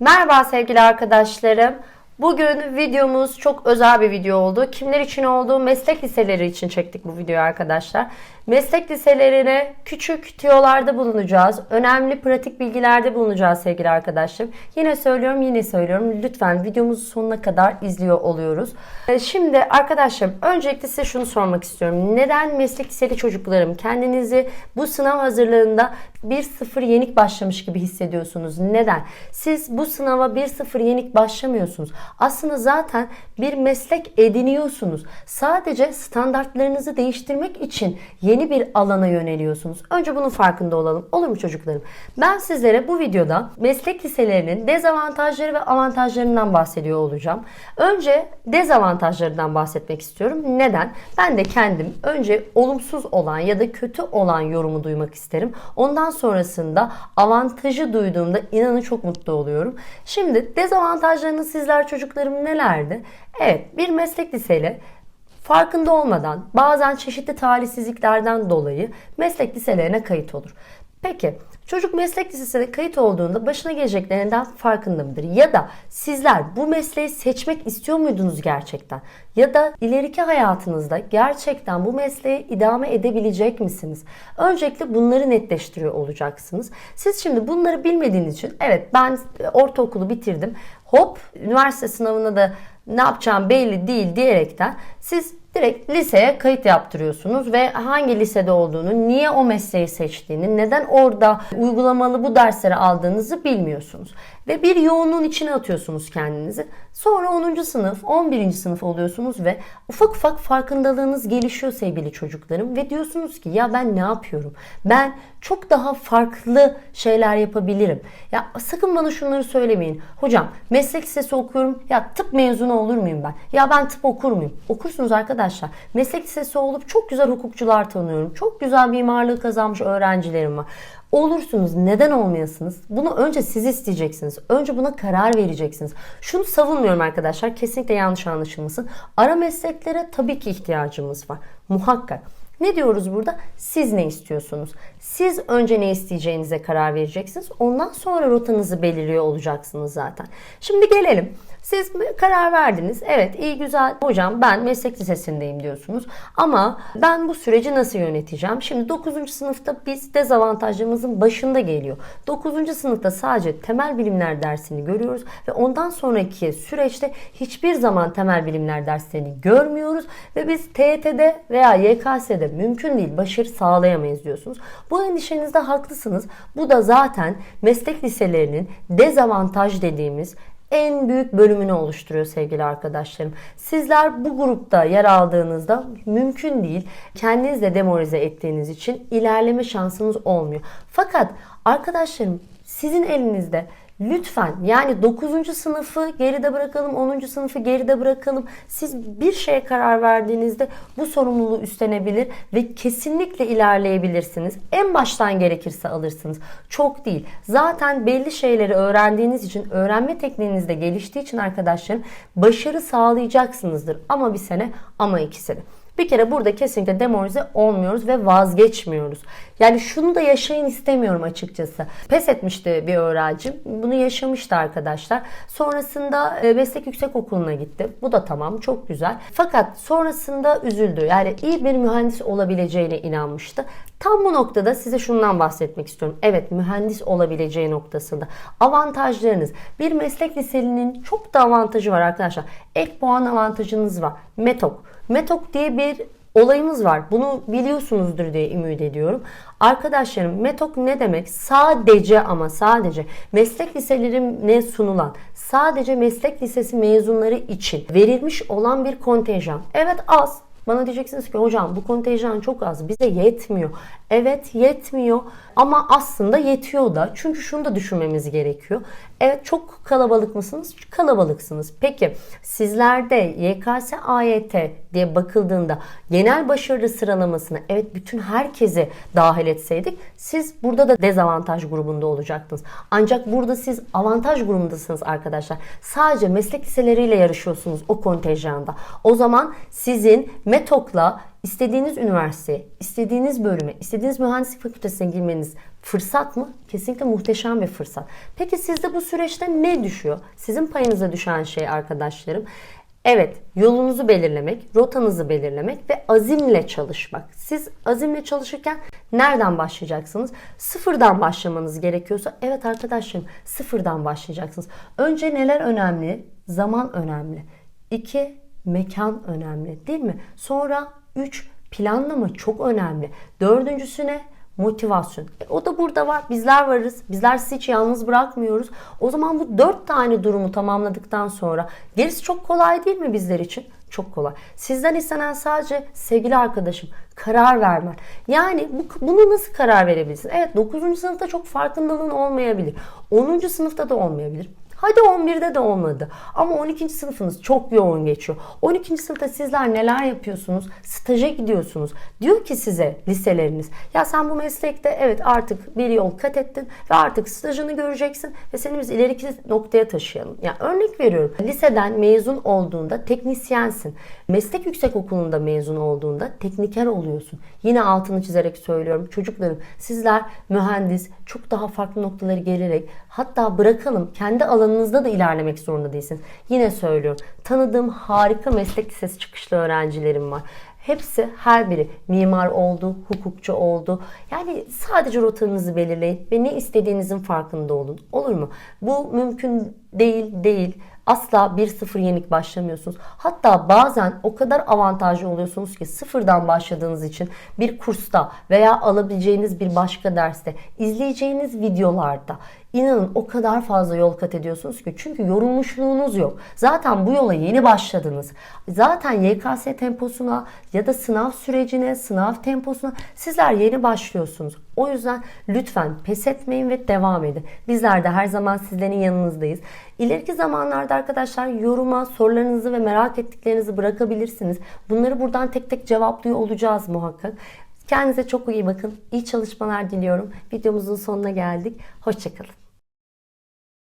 Merhaba sevgili arkadaşlarım. Bugün videomuz çok özel bir video oldu. Kimler için oldu? Meslek liseleri için çektik bu videoyu arkadaşlar. Meslek liselerine küçük tiyolarda bulunacağız. Önemli pratik bilgilerde bulunacağız sevgili arkadaşlarım. Yine söylüyorum yine söylüyorum. Lütfen videomuzu sonuna kadar izliyor oluyoruz. Ee, Şimdi arkadaşlarım öncelikle size şunu sormak istiyorum. Neden meslek liseli çocuklarım kendinizi bu sınav hazırlığında 1-0 yenik başlamış gibi hissediyorsunuz? Neden? Siz bu sınava 1-0 yenik başlamıyorsunuz. Aslında zaten bir meslek ediniyorsunuz. Sadece standartlarınızı değiştirmek için yeni bir alana yöneliyorsunuz. Önce bunun farkında olalım. Olur mu çocuklarım? Ben sizlere bu videoda meslek liselerinin dezavantajları ve avantajlarından bahsediyor olacağım. Önce dezavantajlarından bahsetmek istiyorum. Neden? Ben de kendim önce olumsuz olan ya da kötü olan yorumu duymak isterim. Ondan sonrasında avantajı duyduğumda inanın çok mutlu oluyorum. Şimdi dezavantajlarını sizler çocuklarım nelerdi? Evet bir meslek liseyle farkında olmadan bazen çeşitli talihsizliklerden dolayı meslek liselerine kayıt olur. Peki çocuk meslek lisesine kayıt olduğunda başına geleceklerinden farkında mıdır? Ya da sizler bu mesleği seçmek istiyor muydunuz gerçekten? Ya da ileriki hayatınızda gerçekten bu mesleği idame edebilecek misiniz? Öncelikle bunları netleştiriyor olacaksınız. Siz şimdi bunları bilmediğiniz için evet ben ortaokulu bitirdim. Hop üniversite sınavına da ne yapacağım belli değil diyerekten siz direkt liseye kayıt yaptırıyorsunuz ve hangi lisede olduğunu, niye o mesleği seçtiğini, neden orada uygulamalı bu dersleri aldığınızı bilmiyorsunuz. Ve bir yoğunluğun içine atıyorsunuz kendinizi. Sonra 10. sınıf, 11. sınıf oluyorsunuz ve ufak ufak farkındalığınız gelişiyor sevgili çocuklarım. Ve diyorsunuz ki ya ben ne yapıyorum? Ben çok daha farklı şeyler yapabilirim. Ya sakın bana şunları söylemeyin. Hocam meslek lisesi okuyorum. Ya tıp mezunu olur muyum ben? Ya ben tıp okur muyum? Okursunuz arkadaşlar. Meslek lisesi olup çok güzel hukukçular tanıyorum. Çok güzel mimarlığı kazanmış öğrencilerim var. Olursunuz. Neden olmayasınız? Bunu önce siz isteyeceksiniz. Önce buna karar vereceksiniz. Şunu savunmuyorum arkadaşlar. Kesinlikle yanlış anlaşılmasın. Ara mesleklere tabii ki ihtiyacımız var. Muhakkak. Ne diyoruz burada? Siz ne istiyorsunuz? Siz önce ne isteyeceğinize karar vereceksiniz. Ondan sonra rotanızı belirliyor olacaksınız zaten. Şimdi gelelim. Siz karar verdiniz. Evet iyi güzel hocam ben meslek lisesindeyim diyorsunuz. Ama ben bu süreci nasıl yöneteceğim? Şimdi 9. sınıfta biz dezavantajlarımızın başında geliyor. 9. sınıfta sadece temel bilimler dersini görüyoruz ve ondan sonraki süreçte hiçbir zaman temel bilimler derslerini görmüyoruz ve biz TYT'de veya YKS'de mümkün değil başarı sağlayamayız diyorsunuz. Bu endişenizde haklısınız. Bu da zaten meslek liselerinin dezavantaj dediğimiz en büyük bölümünü oluşturuyor sevgili arkadaşlarım. Sizler bu grupta yer aldığınızda mümkün değil. Kendinizle demoralize ettiğiniz için ilerleme şansınız olmuyor. Fakat arkadaşlarım sizin elinizde Lütfen yani 9. sınıfı geride bırakalım, 10. sınıfı geride bırakalım. Siz bir şeye karar verdiğinizde bu sorumluluğu üstlenebilir ve kesinlikle ilerleyebilirsiniz. En baştan gerekirse alırsınız. Çok değil. Zaten belli şeyleri öğrendiğiniz için, öğrenme tekniğiniz de geliştiği için arkadaşlarım başarı sağlayacaksınızdır. Ama bir sene ama iki sene. Bir kere burada kesinlikle demoralize olmuyoruz ve vazgeçmiyoruz. Yani şunu da yaşayın istemiyorum açıkçası. Pes etmişti bir öğrencim. Bunu yaşamıştı arkadaşlar. Sonrasında e, meslek yüksek okuluna gitti. Bu da tamam çok güzel. Fakat sonrasında üzüldü. Yani iyi bir mühendis olabileceğine inanmıştı. Tam bu noktada size şundan bahsetmek istiyorum. Evet mühendis olabileceği noktasında. Avantajlarınız. Bir meslek liselinin çok da avantajı var arkadaşlar. Ek puan avantajınız var. METOK. METOK diye bir olayımız var. Bunu biliyorsunuzdur diye ümit ediyorum. Arkadaşlarım METOK ne demek? Sadece ama sadece meslek liselerine sunulan sadece meslek lisesi mezunları için verilmiş olan bir kontenjan. Evet az bana diyeceksiniz ki hocam bu kontenjan çok az bize yetmiyor. Evet yetmiyor ama aslında yetiyor da. Çünkü şunu da düşünmemiz gerekiyor. Evet çok kalabalık mısınız? Kalabalıksınız. Peki sizlerde YKS AYT diye bakıldığında genel başarı sıralamasına evet bütün herkesi dahil etseydik siz burada da dezavantaj grubunda olacaktınız. Ancak burada siz avantaj grubundasınız arkadaşlar. Sadece meslek liseleriyle yarışıyorsunuz o kontenjanda. O zaman sizin METOK'la istediğiniz üniversiteye, istediğiniz bölüme, istediğiniz mühendislik fakültesine girmeniz Fırsat mı? Kesinlikle muhteşem bir fırsat. Peki sizde bu süreçte ne düşüyor? Sizin payınıza düşen şey arkadaşlarım. Evet, yolunuzu belirlemek, rotanızı belirlemek ve azimle çalışmak. Siz azimle çalışırken nereden başlayacaksınız? Sıfırdan başlamanız gerekiyorsa evet arkadaşlarım sıfırdan başlayacaksınız. Önce neler önemli? Zaman önemli. İki, mekan önemli değil mi? Sonra üç, planlama çok önemli. Dördüncüsü ne? Motivasyon. E, o da burada var. Bizler varız. Bizler sizi hiç yalnız bırakmıyoruz. O zaman bu dört tane durumu tamamladıktan sonra gerisi çok kolay değil mi bizler için? Çok kolay. Sizden istenen sadece sevgili arkadaşım karar vermen. Yani bu, bunu nasıl karar verebilirsin? Evet 9. sınıfta çok farkındalığın olmayabilir. 10. sınıfta da olmayabilir. Hadi 11'de de olmadı. Ama 12. sınıfınız çok yoğun geçiyor. 12. sınıfta sizler neler yapıyorsunuz? Staja gidiyorsunuz. Diyor ki size liseleriniz. Ya sen bu meslekte evet artık bir yol kat ettin ve artık stajını göreceksin ve seni biz ileriki noktaya taşıyalım. Yani örnek veriyorum. Liseden mezun olduğunda teknisyensin. Meslek yüksekokulunda mezun olduğunda tekniker oluyorsun. Yine altını çizerek söylüyorum. Çocuklarım sizler mühendis çok daha farklı noktaları gelerek hatta bırakalım kendi alanınızda da ilerlemek zorunda değilsiniz. Yine söylüyorum. Tanıdığım harika meslek lisesi çıkışlı öğrencilerim var. Hepsi her biri mimar oldu, hukukçu oldu. Yani sadece rotanızı belirleyin ve ne istediğinizin farkında olun. Olur mu? Bu mümkün değil değil. Asla 1-0 yenik başlamıyorsunuz. Hatta bazen o kadar avantajlı oluyorsunuz ki sıfırdan başladığınız için bir kursta veya alabileceğiniz bir başka derste, izleyeceğiniz videolarda inanın o kadar fazla yol kat ediyorsunuz ki çünkü yorulmuşluğunuz yok. Zaten bu yola yeni başladınız. Zaten YKS temposuna ya da sınav sürecine, sınav temposuna sizler yeni başlıyorsunuz. O yüzden lütfen pes etmeyin ve devam edin. Bizler de her zaman sizlerin yanınızdayız. İleriki zamanlarda arkadaşlar yoruma sorularınızı ve merak ettiklerinizi bırakabilirsiniz. Bunları buradan tek tek cevaplıyor olacağız muhakkak. Kendinize çok iyi bakın. İyi çalışmalar diliyorum. Videomuzun sonuna geldik. Hoşçakalın.